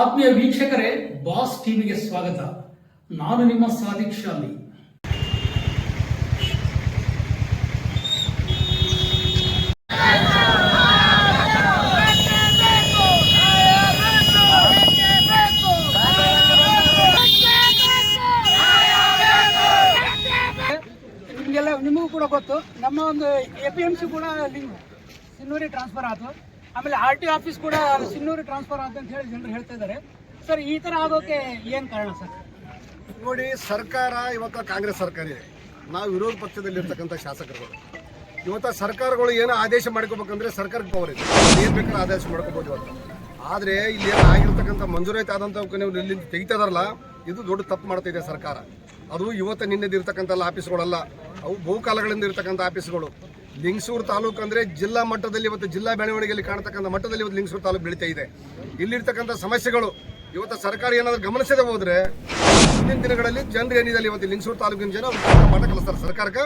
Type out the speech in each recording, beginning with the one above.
ಆತ್ಮೀಯ ವೀಕ್ಷಕರೇ, ಬಾಸ್ ಟಿವಿಗೆ ಸ್ವಾಗತ. ನಾನು ನಿಮ್ಮ ಶಾಲಿ. ನಿಮಗೂ ಕೂಡ ಗೊತ್ತು. ನಮ್ಮ ಒಂದು ಎ ಪಿ ಎಂ ಸಿ ಕೂಡ ಸಿನ್ನೂರಿ ಟ್ರಾನ್ಸ್ಫರ್ ಆಯ್ತು ಆಮೇಲೆ ಆರ್ ಟಿ ಆಫೀಸ್ ಕೂಡ ಸಿನ್ನೂರು ಟ್ರಾನ್ಸ್ಫರ್ ಅಂತ ಹೇಳಿ ಜನರು ಹೇಳ್ತಾ ಇದ್ದಾರೆ ಸರ್, ಈ ಥರ ಆಗೋಕೆ ಏನು ಕಾರಣ ಸರ್? ನೋಡಿ, ಸರ್ಕಾರ ಇವತ್ತು ಕಾಂಗ್ರೆಸ್ ಸರ್ಕಾರ ಇದೆ. ನಾವು ವಿರೋಧ ಪಕ್ಷದಲ್ಲಿರ್ತಕ್ಕಂಥ ಶಾಸಕರುಗಳು. ಇವತ್ತು ಸರ್ಕಾರಗಳು ಏನೋ ಆದೇಶ ಮಾಡ್ಕೋಬೇಕಂದ್ರೆ ಸರ್ಕಾರಕ್ಕೆ ಪವರ್ ಇದೆ. ಏನು ಬೇಕಾದ್ರೆ ಆದೇಶ ಮಾಡ್ಕೋಬೋದು ಇವತ್ತು. ಆದರೆ ಇಲ್ಲಿ ಏನು ಆಗಿರ್ತಕ್ಕಂಥ ಮಂಜೂರಾತಿ ಆದಂಥ ನೀವು ಇಲ್ಲಿ ತೆಗಿತಾ ಇದಾರಲ್ಲ ಇದು ದೊಡ್ಡ ತಪ್ಪು ಮಾಡ್ತಾ ಇದೆ ಸರ್ಕಾರ. ಅದು ಇವತ್ತು ನಿನ್ನೆದಿರ್ತಕ್ಕಂಥ ಆಫೀಸ್ಗಳಲ್ಲ ಅವು ಬಹುಕಾಲಗಳಿಂದ ಇರ್ತಕ್ಕಂಥ ಆಫೀಸ್ಗಳು ಲಿಂಗಸೂರು ತಾಲೂಕು ಅಂದ್ರೆ ಜಿಲ್ಲಾ ಮಟ್ಟದಲ್ಲಿ ಇವತ್ತು ಜಿಲ್ಲಾ ಬೆಳವಣಿಗೆಯಲ್ಲಿ ಕಾಣತಕ್ಕಂಥ ಮಟ್ಟದಲ್ಲಿ ಇವತ್ತು ಲಿಂಗಸೂರು ತಾಲೂಕು ಬೆಳೀತಾ ಇದೆ. ಇಲ್ಲಿರ್ತಕ್ಕಂಥ ಸಮಸ್ಯೆಗಳು ಇವತ್ತು ಸರ್ಕಾರ ಏನಾದರೂ ಗಮನಿಸದೆ ಹೋದರೆ ಮುಂದಿನ ದಿನಗಳಲ್ಲಿ ಜನರು ಏನಿದೆ ಇವತ್ತು ಲಿಂಗಸೂರು ತಾಲೂಕಿನ ಜನ ಪಾಠ ಕಲಿಸ್ತಾರೆ. ಸರ್ಕಾರಕ್ಕೆ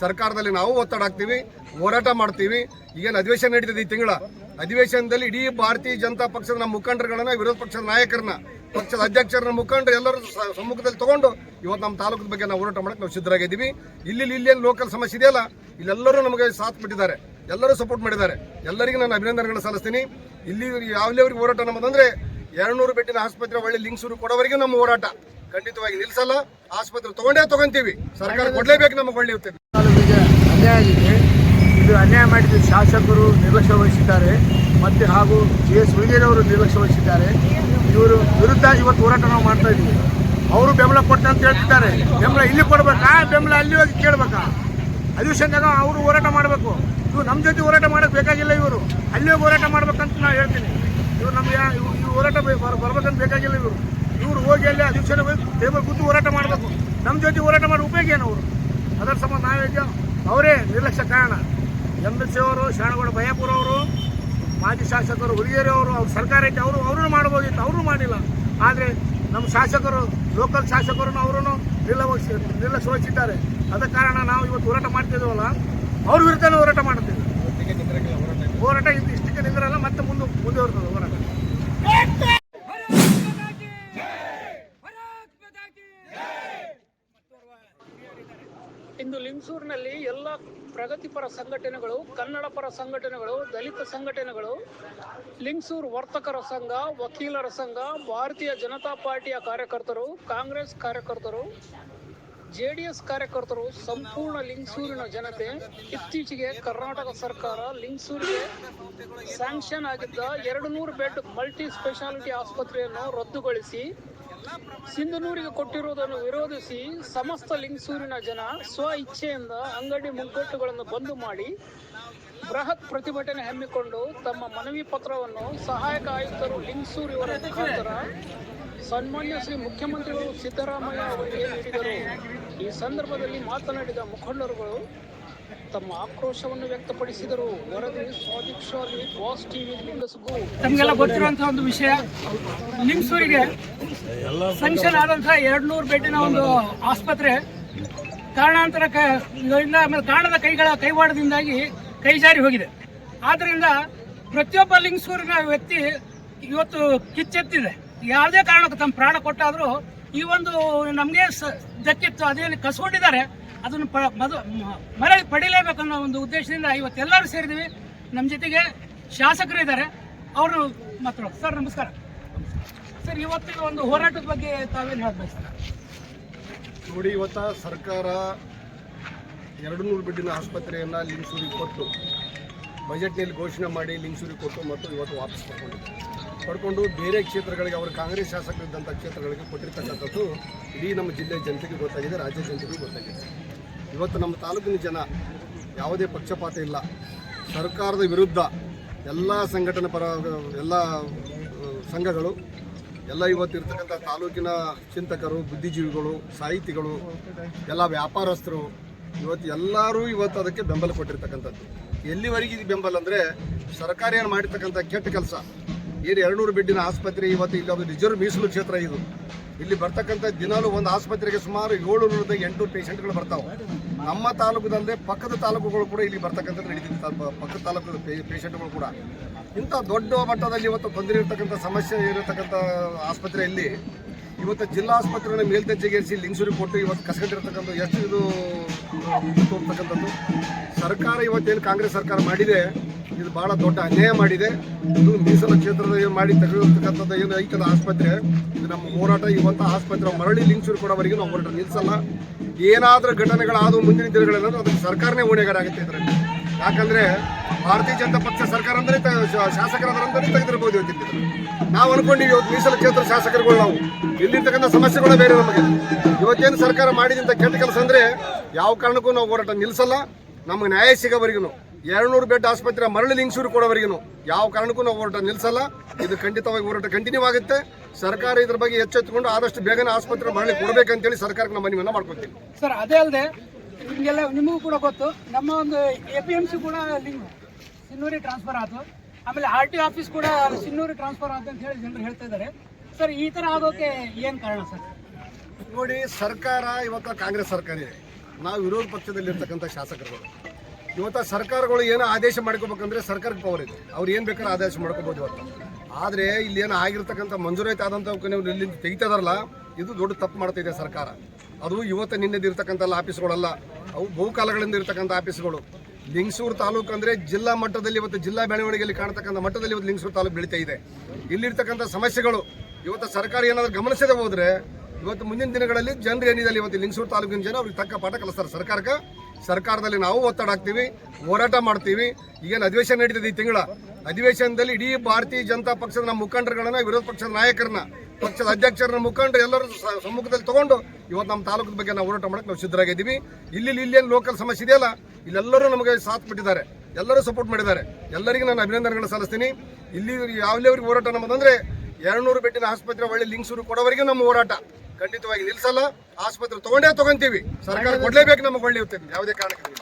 ಸರ್ಕಾರದಲ್ಲಿ ನಾವು ಒತ್ತಡ ಹಾಕ್ತೀವಿ, ಹೋರಾಟ ಮಾಡ್ತೀವಿ. ಈಗೇನು ಅಧಿವೇಶನ ನಡೀತದೆ ಈ ತಿಂಗಳ. ಅಧಿವೇಶನದಲ್ಲಿ ಇಡೀ ಭಾರತೀಯ ಜನತಾ ಪಕ್ಷದ ನಮ್ಮ ಮುಖಂಡರುಗಳನ್ನ, ವಿರೋಧ ಪಕ್ಷದ ನಾಯಕರನ್ನ ಪಕ್ಷದ ಅಧ್ಯಕ್ಷರನ್ನ ಮುಖಂಡರು ಎಲ್ಲರೂ ಸಮ್ಮುಖದಲ್ಲಿ ತಗೊಂಡು ಇವತ್ತು ನಮ್ಮ ತಾಲೂಕದ ಬಗ್ಗೆ ನಾವು ಹೋರಾಟ ಮಾಡಕ್ಕೆ ನಾವು ಸಿದ್ಧರಾಗಿದ್ದೀವಿ. ಇಲ್ಲಿ ಇಲ್ಲೇನು ಲೋಕಲ್ ಸಮಸ್ಯೆ ಇದೆಯಲ್ಲ ಇಲ್ಲೆಲ್ಲರೂ ನಮಗೆ ಸಾಥ್ ಬಿಟ್ಟಿದ್ದಾರೆ ಎಲ್ಲರೂ ಸಪೋರ್ಟ್ ಮಾಡಿದ್ದಾರೆ. ಎಲ್ಲರಿಗೂ ನಾನು ಅಭಿನಂದನೆಗಳನ್ನು ಸಲ್ಲಿಸ್ತೀನಿ. ಇಲ್ಲಿ ಯಾವ್ಲೇವ್ರಿಗೆ ಹೋರಾಟ ನಮ್ಮದಂದ್ರೆ ಎರಡ್ನೂರು ಬೆಟ್ಟಿನ ಆಸ್ಪತ್ರೆ ಒಳ್ಳೆ ಲಿಂಕ್ಸೂರು ಕೊಡೋವರೆಗೂ ನಮ್ಮ ಹೋರಾಟ ಖಂಡಿತವಾಗಿ ನಿಲ್ಲಿಸಲ್ಲ ಆಸ್ಪತ್ರೆ ತಗೊಂಡೇ ತಗೊಂತೀವಿ. ಸರ್ಕಾರ ಕೊಡಲೇಬೇಕು ನಮಗೆ ಒಳ್ಳೆ ಅನ್ಯಾಯ ಆಗಿದೆ ಇದು ಅನ್ಯಾಯ ಮಾಡಿದ ಶಾಸಕರು ನಿರ್ಲಕ್ಷ್ಯ ವಹಿಸಿದ್ದಾರೆ. ಮತ್ತು ಹಾಗೂ ಜಿ ಎಸ್ ಅವರು ನಿರ್ಲಕ್ಷ್ಯ ವಹಿಸಿದ್ದಾರೆ. ಇವರು ವಿರುದ್ಧ ಇವತ್ತು ಹೋರಾಟ ನಾವು ಮಾಡ್ತಾ ಇದ್ದೀವಿ. ಅವರು ಬೆಂಬಲ ಕೊಡ್ತಾರೆ ಅಂತ ಹೇಳ್ತಿದ್ದಾರೆ. ಬೆಂಬಲ ಇಲ್ಲಿ ಕೊಡ್ಬೇಕಾ? ಬೆಂಬಲ ಅಲ್ಲಿ ಹೋಗಿ ಕೇಳ್ಬೇಕಾ? ಅಧಿವೇಶನದಾಗ ಅವರು ಹೋರಾಟ ಮಾಡಬೇಕು. ಇವ್ರು ನಮ್ಮ ಜೊತೆ ಹೋರಾಟ ಮಾಡೋಕ್ಕೆ ಬೇಕಾಗಿಲ್ಲ ಇವರು. ಅಲ್ಲಿ ಹೋಗಿ ಹೋರಾಟ ಮಾಡ್ಬೇಕಂತ ನಾನು ಹೇಳ್ತೀನಿ. ಇವ್ರು ನಮ್ಗೆ ಇವ್ರು ಹೋರಾಟ ಬರ್ಬೇಕಂತ ಬೇಕಾಗಿಲ್ಲ ಇವರು. ಇವ್ರು ಹೋಗಿ ಅಲ್ಲಿ ಅಧಿವೇಶನ ಟೇಬಲ್ ಕೂತು ಹೋರಾಟ ಮಾಡಬೇಕು. ನಮ್ಮ ಜೊತೆ ಹೋರಾಟ ಮಾಡೋ ಉಪಯೋಗ ಏನು ಅವರು? ಅದರ ಸಂಬಂಧ ನಾವೇ ಅವರೇ ನಿರ್ಲಕ್ಷ್ಯ ಕಾರಣ. ಎಂ ಎಲ್ ಸಿ ಅವರು ಶರಣಗೌಡ ಭಯಾಪುರ ಅವರು ಮಾಜಿ ಶಾಸಕರು ಹುಲಿಗೇರಿ ಅವರು ಅವ್ರ ಸರ್ಕಾರ ಐತೆ ಅವರು ಅವರು ಮಾಡ್ಬೋದಿತ್ತು ಅವರು ಮಾಡಿಲ್ಲ. ಆದರೆ ನಮ್ಮ ಶಾಸಕರು ಲೋಕಲ್ ಶಾಸಕರು ಅವರನ್ನು ನಿರ್ಲವಹಿಸಿ ನಿರ್ಲಕ್ಷ್ಯ ವಹಿಸಿದ್ದಾರೆ ಅದ ಕಾರಣ ನಾವು ಇವತ್ತು ಹೋರಾಟ ಮಾಡ್ತಿದ್ದೇವಲ್ಲ ಅವ್ರ ವಿರುದ್ಧನೇ ಹೋರಾಟ ಮಾಡ್ತೀವಿ ಹೋರಾಟ ಇದು. ಇಷ್ಟಕ್ಕೆ ನಿಂದ್ರಲ್ಲ ಮತ್ತೆ ಮುಂದೆ ಮುಂದುವರೆದ ಹೋರಾಟ. ಇಂದು ಲಿಂಗಸೂರಿನಲ್ಲಿ ಎಲ್ಲ ಪ್ರಗತಿಪರ ಸಂಘಟನೆಗಳು ಕನ್ನಡ ಪರ ಸಂಘಟನೆಗಳು, ದಲಿತ ಸಂಘಟನೆಗಳು, ಲಿಂಗಸೂರು ವರ್ತಕರ ಸಂಘ, ವಕೀಲರ ಸಂಘ, ಭಾರತೀಯ ಜನತಾ ಪಾರ್ಟಿಯ ಕಾರ್ಯಕರ್ತರು, ಕಾಂಗ್ರೆಸ್ ಕಾರ್ಯಕರ್ತರು ಜೆಡಿಎಸ್ ಕಾರ್ಯಕರ್ತರು, ಸಂಪೂರ್ಣ ಲಿಂಗಸೂರಿನ ಜನತೆ, ಇತ್ತೀಚೆಗೆ ಕರ್ನಾಟಕ ಸರ್ಕಾರ ಲಿಂಗಸೂರಿಗೆ ಸ್ಯಾಂಕ್ಷನ್ ಆಗಿದ್ದ ಎರಡು ನೂರು ಬೆಡ್ ಮಲ್ಟಿ ಸ್ಪೆಷಾಲಿಟಿ ಆಸ್ಪತ್ರೆಯನ್ನು ರದ್ದುಗೊಳಿಸಿ ಸಿಂಧನೂರಿಗೆ ಕೊಟ್ಟಿರುವುದನ್ನು ವಿರೋಧಿಸಿ ಸಮಸ್ತ ಲಿಂಗಸೂರಿನ ಜನ ಸ್ವ ಇಚ್ಛೆಯಿಂದ ಅಂಗಡಿ ಮುಗ್ಗಟ್ಟುಗಳನ್ನು ಬಂದ್ ಮಾಡಿ ಬೃಹತ್ ಪ್ರತಿಭಟನೆ ಹಮ್ಮಿಕೊಂಡು ತಮ್ಮ ಮನವಿ ಪತ್ರವನ್ನು ಸಹಾಯಕ ಆಯುಕ್ತರು ಲಿಂಗಸೂರು ಅವರ ಮುಖಾಂತರ ಸನ್ಮಾನ್ಯ ಶ್ರೀ ಮುಖ್ಯಮಂತ್ರಿಗಳು ಸಿದ್ದರಾಮಯ್ಯ ಅವರಿಗೆ ನೀಡಿದರು. ಈ ಸಂದರ್ಭದಲ್ಲಿ ಮಾತನಾಡಿದ ಮುಖಂಡರುಗಳು ತಮ್ಮ ಆಕ್ರೋಶವನ್ನು ವ್ಯಕ್ತಪಡಿಸಿದರು. ವರದಿ ಸ್ವಾದಿಕ್ ಶಾಲಿ ಬಾಸ್ ತಮಗೆಲ್ಲ ಗೊತ್ತಿರುವಂಥ ಒಂದು ವಿಷಯ. ಲಿಂಗಸೂರಿಗೆ ಸಂಕ್ಷನ್ ಆದಂತಹ ಎರಡು ನೂರು ಬೆಡ್ಡಿನ ಒಂದು ಆಸ್ಪತ್ರೆ ಕಾರಣಾಂತರ ಆಮೇಲೆ ಕಾರಣದ ಕೈಗಳ ಕೈವಾಡದಿಂದಾಗಿ ಕೈ ಜಾರಿ ಹೋಗಿದೆ. ಆದ್ದರಿಂದ ಪ್ರತಿಯೊಬ್ಬ ಲಿಂಗಸೂರಿನ ವ್ಯಕ್ತಿ ಇವತ್ತು ಕಿಚ್ಚೆತ್ತಿದೆ. ಯಾವುದೇ ಕಾರಣಕ್ಕೂ ತಮ್ಮ ಪ್ರಾಣ ಕೊಟ್ಟಾದರೂ ಈ ಒಂದು ನಮಗೆ ಸ ದಕ್ಕಿತ್ತು. ಅದೇನು ಕಸ್ಕೊಂಡಿದ್ದಾರೆ. ಅದನ್ನು ಪ ಮದು ಅನ್ನೋ ಒಂದು ಉದ್ದೇಶದಿಂದ ಇವತ್ತೆಲ್ಲರೂ ಸೇರಿದ್ದೀವಿ. ನಮ್ಮ ಜೊತೆಗೆ ಶಾಸಕರು ಇದ್ದಾರೆ. ಅವರು ಮಾತಾಡೋ ಸರ್, ನಮಸ್ಕಾರ. ಸರ್ ಇವತ್ತಿನ ಒಂದು ಹೋರಾಟದ ಬಗ್ಗೆ ತಾವೇನು ಹೇಳ್ಬೇಕು ಸರ್? ನೋಡಿ, ಇವತ್ತ ಸರ್ಕಾರ ಎರಡು ನೂರು ಬೆಡ್ಡಿನ ಆಸ್ಪತ್ರೆಯನ್ನು ಲಿಂಗಸೂರಿಗೆ ಕೊಟ್ಟು, ಬಜೆಟ್ನಲ್ಲಿ ಘೋಷಣೆ ಮಾಡಿ ಲಿಂಗಸೂರಿಗೆ ಕೊಟ್ಟು ಮತ್ತು ಇವತ್ತು ವಾಪಸ್ ಪಡ್ಕೊಂಡು ಪಡ್ಕೊಂಡು ಬೇರೆ ಕ್ಷೇತ್ರಗಳಿಗೆ, ಅವರು ಕಾಂಗ್ರೆಸ್ ಶಾಸಕರಿದ್ದಂಥ ಕ್ಷೇತ್ರಗಳಿಗೆ ಕೊಟ್ಟಿರ್ತಕ್ಕಂಥದ್ದು ಇಡೀ ನಮ್ಮ ಜಿಲ್ಲೆ ಜನತೆಗೆ ಗೊತ್ತಾಗಿದೆ, ರಾಜ್ಯ ಜನತೆಗೂ ಗೊತ್ತಾಗಿದೆ. ಇವತ್ತು ನಮ್ಮ ತಾಲೂಕಿನ ಜನ ಯಾವುದೇ ಪಕ್ಷಪಾತ ಇಲ್ಲ. ಸರ್ಕಾರದ ವಿರುದ್ಧ ಎಲ್ಲ ಸಂಘಟನೆ ಪರ, ಎಲ್ಲ ಸಂಘಗಳು, ಎಲ್ಲ ಇವತ್ತು ಇರ್ತಕ್ಕಂಥ ತಾಲೂಕಿನ ಚಿಂತಕರು, ಬುದ್ಧಿಜೀವಿಗಳು, ಸಾಹಿತಿಗಳು, ಎಲ್ಲ ವ್ಯಾಪಾರಸ್ಥರು, ಇವತ್ತು ಎಲ್ಲರೂ ಇವತ್ತು ಅದಕ್ಕೆ ಬೆಂಬಲ ಕೊಟ್ಟಿರ್ತಕ್ಕಂಥದ್ದು. ಎಲ್ಲಿವರೆಗೆ ಇದು ಬೆಂಬಲ ಅಂದರೆ ಸರ್ಕಾರ ಏನು ಮಾಡಿರ್ತಕ್ಕಂಥ ಕೆಟ್ಟ ಕೆಲಸ. ಏನು ಎರಡುನೂರು ಬೆಡ್ಡಿನ ಆಸ್ಪತ್ರೆ ಇವತ್ತು ಇಲ್ಲಿ ರಿಸರ್ವ್ ಮೀಸಲು ಕ್ಷೇತ್ರ ಇದು. ಇಲ್ಲಿ ಬರ್ತಕ್ಕಂಥ ದಿನಾಲು ಒಂದು ಆಸ್ಪತ್ರೆಗೆ ಸುಮಾರು ಏಳುನೂರದ ಎಂಟು ಪೇಷಂಟ್ಗಳು ಬರ್ತಾವೆ. ನಮ್ಮ ತಾಲೂಕದಲ್ಲದೆ ಪಕ್ಕದ ತಾಲೂಕುಗಳು ಕೂಡ ಇಲ್ಲಿ ಬರ್ತಕ್ಕಂಥದ್ದು ನಡೀತಿದೆ. ಪಕ್ಕದ ತಾಲೂಕು ಪೇಷಂಟ್ಗಳು ಕೂಡ. ಇಂಥ ದೊಡ್ಡ ಮಟ್ಟದಲ್ಲಿ ಇವತ್ತು ತೊಂದರೆ ಇರತಕ್ಕಂಥ ಸಮಸ್ಯೆ ಇರತಕ್ಕಂಥ ಆಸ್ಪತ್ರೆಯಲ್ಲಿ ಇವತ್ತು ಜಿಲ್ಲಾ ಆಸ್ಪತ್ರೆನ ಮೇಲ್ದರ್ಜೆಗೇರಿಸಿ ಲಿಂಗ್ಸೂರಿ ಕೊಟ್ಟು ಇವತ್ತು ಕಸಗಟ್ಟಿರ್ತಕ್ಕಂಥ ಎಷ್ಟು ಇದು ತೋರ್ತಕ್ಕಂಥದ್ದು. ಸರ್ಕಾರ ಇವತ್ತೇನು ಕಾಂಗ್ರೆಸ್ ಸರ್ಕಾರ ಮಾಡಿದೆ ಇದು ಬಹಳ ದೊಡ್ಡ ಅನ್ಯಾಯ ಮಾಡಿದೆ. ಇದು ಮೀಸಲು ಕ್ಷೇತ್ರದ ಏನು ಮಾಡಿ ತೆಗೆದಿರ್ತಕ್ಕಂಥದ್ದು ಏನು ಐಕ್ಯದ ಆಸ್ಪತ್ರೆ. ಇದು ನಮ್ಮ ಹೋರಾಟ, ಇವತ್ತು ಆಸ್ಪತ್ರೆ ಮರಳಿ ಲಿಂಗ್ಸೂರು ಕೊಡೋವರೆಗೂ ನಾವು ಹೋರಾಟ ನಿಲ್ಲಿಸಲ್ಲ ಏನಾದರೂ ಘಟನೆಗಳಾದವು ಮುಂದಿನ ದಿನಗಳಲ್ಲಿ ಅದಕ್ಕೆ ಸರ್ಕಾರನೇ ಹೊಣೆಗಾರ ಆಗುತ್ತೆ ಇದರಲ್ಲಿ. ಯಾಕಂದರೆ ಭಾರತೀಯ ಜನತಾ ಪಕ್ಷ ಸರ್ಕಾರ ಅಂದರೆ ತ- ಶಾ- ಶಾಸಕರಾದ್ರೆ ತೆಗೆದಿರ್ಬೋದು ಇವತ್ತಿನ ನಾವು ಅನ್ಕೊಂಡಿವಿ ಇವತ್ತು ಮೀಸಲು ಕ್ಷೇತ್ರ ಶಾಸಕರುಗಳು ನಾವು. ಇಲ್ಲಿರ್ತಕ್ಕಂಥ ಸಮಸ್ಯೆಗಳೇ ಬೇರೆ ನಮಗೆ. ಇವತ್ತೇನು ಸರ್ಕಾರ ಮಾಡಿದಂಥ ಕೆಟ್ಟ ಕೆಲಸ ಅಂದರೆ ಯಾವ ಕಾರಣಕ್ಕೂ ನಾವು ಹೋರಾಟ ನಿಲ್ಲಿಸಲ್ಲ ನಮಗೆ ನ್ಯಾಯ ಸಿಗೋವರೆಗೂ. ಎರಡ್ನೂರು ಬೆಡ್ ಆಸ್ಪತ್ರೆ ಮರಳಿ ಲಿಂಗ್ಸೂರು ಕೊಡೋವರೆಗೂ ಯಾವ ಕಾರಣಕ್ಕೂ ನಾವು ಹೋರಾಟ ನಿಲ್ಲಿಸಲ್ಲ ಇದು ಖಂಡಿತವಾಗಿ ಹೋರಾಟ ಕಂಟಿನ್ಯೂ ಆಗುತ್ತೆ. ಸರ್ಕಾರ ಇದ್ರ ಬಗ್ಗೆ ಎಚ್ಚೆತ್ತುಕೊಂಡು ಆದಷ್ಟು ಬೇಗನೆ ಆಸ್ಪತ್ರೆ ಮರಳಿ ಕೊಡಬೇಕಂತೇಳಿ ಸರ್ಕಾರಕ್ಕೆ ನಮ್ಮ ಮನವಿಯನ್ನು ಮಾಡ್ಕೊತೀವಿ ಸರ್ ಅದೇ ಅಲ್ಲದೆ ನಿಮಗೆಲ್ಲ ನಿಮಗೂ ಕೂಡ ಗೊತ್ತು ನಮ್ಮ ಒಂದು ಎ ಪಿ ಎಂ ಸಿ ಕೂಡ ಲಿಂಗ್ ಸಿನ್ನೂರಿ ಟ್ರಾನ್ಸ್ಫರ್ ಆಯಿತು ಆಮೇಲೆ ಆರ್ ಟಿ ಆಫೀಸ್ ಕೂಡ ಸಿನ್ನೂರಿ ಟ್ರಾನ್ಸ್ಫರ್ ಆಯ್ತು ಅಂತ ಹೇಳಿ ಜನರು ಹೇಳ್ತಾ ಇದ್ದಾರೆ. ಸರ್ ಈ ಥರ ಆಗೋಕೆ ಏನು ಕಾರಣ ಸರ್? ನೋಡಿ ಸರ್ಕಾರ ಇವತ್ತು ಕಾಂಗ್ರೆಸ್ ಸರ್ಕಾರ ಇದೆ. ನಾವು ವಿರೋಧ ಪಕ್ಷದಲ್ಲಿರ್ತಕ್ಕಂಥ ಶಾಸಕರುಗಳು. ಇವತ್ತು ಸರ್ಕಾರಗಳು ಏನೋ ಆದೇಶ ಮಾಡ್ಕೋಬೇಕಂದ್ರೆ ಸರ್ಕಾರಕ್ಕೆ ಪವರ್ ಇದೆ. ಅವ್ರು ಏನು ಬೇಕಾದ್ರೆ ಆದೇಶ ಮಾಡ್ಕೋಬೋದು ಇವತ್ತು. ಆದರೆ ಇಲ್ಲಿ ಏನೋ ಆಗಿರ್ತಕ್ಕಂಥ ಮಂಜೂರಾಯ್ತು ಆದಂಥ ನೀವು ಇಲ್ಲಿಂದ ಇದು ದೊಡ್ಡ ತಪ್ಪು ಮಾಡ್ತಾ ಇದೆ ಸರ್ಕಾರ. ಅದು ಇವತ್ತು ನಿನ್ನೆದು ಇರ್ತಕ್ಕಂಥ ಆಫೀಸ್ಗಳಲ್ಲ, ಅವು ಬಹುಕಾಲಗಳಿಂದ ಇರ್ತಕ್ಕಂಥ ಆಫೀಸ್ಗಳು. ಲಿಂಗಸೂರು ತಾಲೂಕು ಅಂದ್ರೆ ಜಿಲ್ಲಾ ಮಟ್ಟದಲ್ಲಿ ಇವತ್ತು ಜಿಲ್ಲಾ ಬೆಳವಣಿಗೆಯಲ್ಲಿ ಕಾಣ್ತಕ್ಕಂಥ ಮಟ್ಟದಲ್ಲಿ ಇವತ್ತು ಲಿಂಗಸೂರು ತಾಲೂಕು ಬೆಳೀತಾ ಇದೆ. ಇಲ್ಲಿರ್ತಕ್ಕಂಥ ಸಮಸ್ಯೆಗಳು, ಇವತ್ತು ಸರ್ಕಾರ ಏನಾದರೂ ಗಮನಿಸದೆ ಹೋದರೆ, ಇವತ್ತು ಮುಂದಿನ ದಿನಗಳಲ್ಲಿ ಜನರು ಏನಿದೆ ಇವತ್ತು ಲಿಂಗಸೂರು ತಾಲೂಕಿನ ಜನ ಅವ್ರಿಗೆ ತಕ್ಕ ಪಾಠ ಕಲಿಸ್ತಾರೆ ಸರ್ಕಾರಕ್ಕೆ. ಸರ್ಕಾರದಲ್ಲಿ ನಾವು ಒತ್ತಡ ಹಾಕ್ತೀವಿ, ಹೋರಾಟ ಮಾಡ್ತೀವಿ. ಈಗೇನು ಅಧಿವೇಶನ ನಡೀತದೆ ಈ ತಿಂಗಳ? ಅಧಿವೇಶನದಲ್ಲಿ ಇಡೀ ಭಾರತೀಯ ಜನತಾ ಪಕ್ಷದ ನಮ್ಮ ಮುಖಂಡರುಗಳನ್ನ, ವಿರೋಧ ಪಕ್ಷದ ನಾಯಕರನ್ನ, ಪಕ್ಷದ ಅಧ್ಯಕ್ಷರನ್ನ ಮುಖಂಡರು ಎಲ್ಲರೂ ಸಮ್ಮುಖದಲ್ಲಿ ತಗೊಂಡು ಇವತ್ತು ನಮ್ಮ ತಾಲೂಕದ ಬಗ್ಗೆ ನಾವು ಹೋರಾಟ ಮಾಡಕ್ಕೆ ನಾವು ಸಿದ್ಧರಾಗಿದ್ದೀವಿ. ಇಲ್ಲಿ ಇಲ್ಲೇನು ಲೋಕಲ್ ಸಮಸ್ಯೆ ಇದೆಯಲ್ಲ, ಇಲ್ಲೆಲ್ಲರೂ ನಮಗೆ ಸಾಥ್ ಬಿಟ್ಟಿದ್ದಾರೆ ಎಲ್ಲರೂ ಸಪೋರ್ಟ್ ಮಾಡಿದ್ದಾರೆ. ಎಲ್ಲರಿಗೂ ನಾನು ಅಭಿನಂದನೆಗಳು ಸಲ್ಲಿಸ್ತೀನಿ. ಇಲ್ಲಿ ಯಾವ್ಲೇವ್ರಿಗೆ ಹೋರಾಟ ನಮ್ಮದಂದ್ರೆ, ಎರಡ್ನೂರು ಬೆಟ್ಟಿನ ಆಸ್ಪತ್ರೆ ಒಳ್ಳೆ ಲಿಂಕ್ಸೂರು ಕೊಡೋವರೆಗೂ ನಮ್ಮ ಹೋರಾಟ. ಖಂಡಿತವಾಗಿ ನಿಲ್ಸಲ್ಲ. ಆಸ್ಪತ್ರೆ ತಗೊಂಡೇ ತಗೊಂತೀವಿ. ಸರ್ಕಾರ ಕೊಡ್ಲೇಬೇಕು ನಮಗೆ ಒಳ್ಳೆ ಯಾವುದೇ ಕಾರಣಕ್ಕೆ.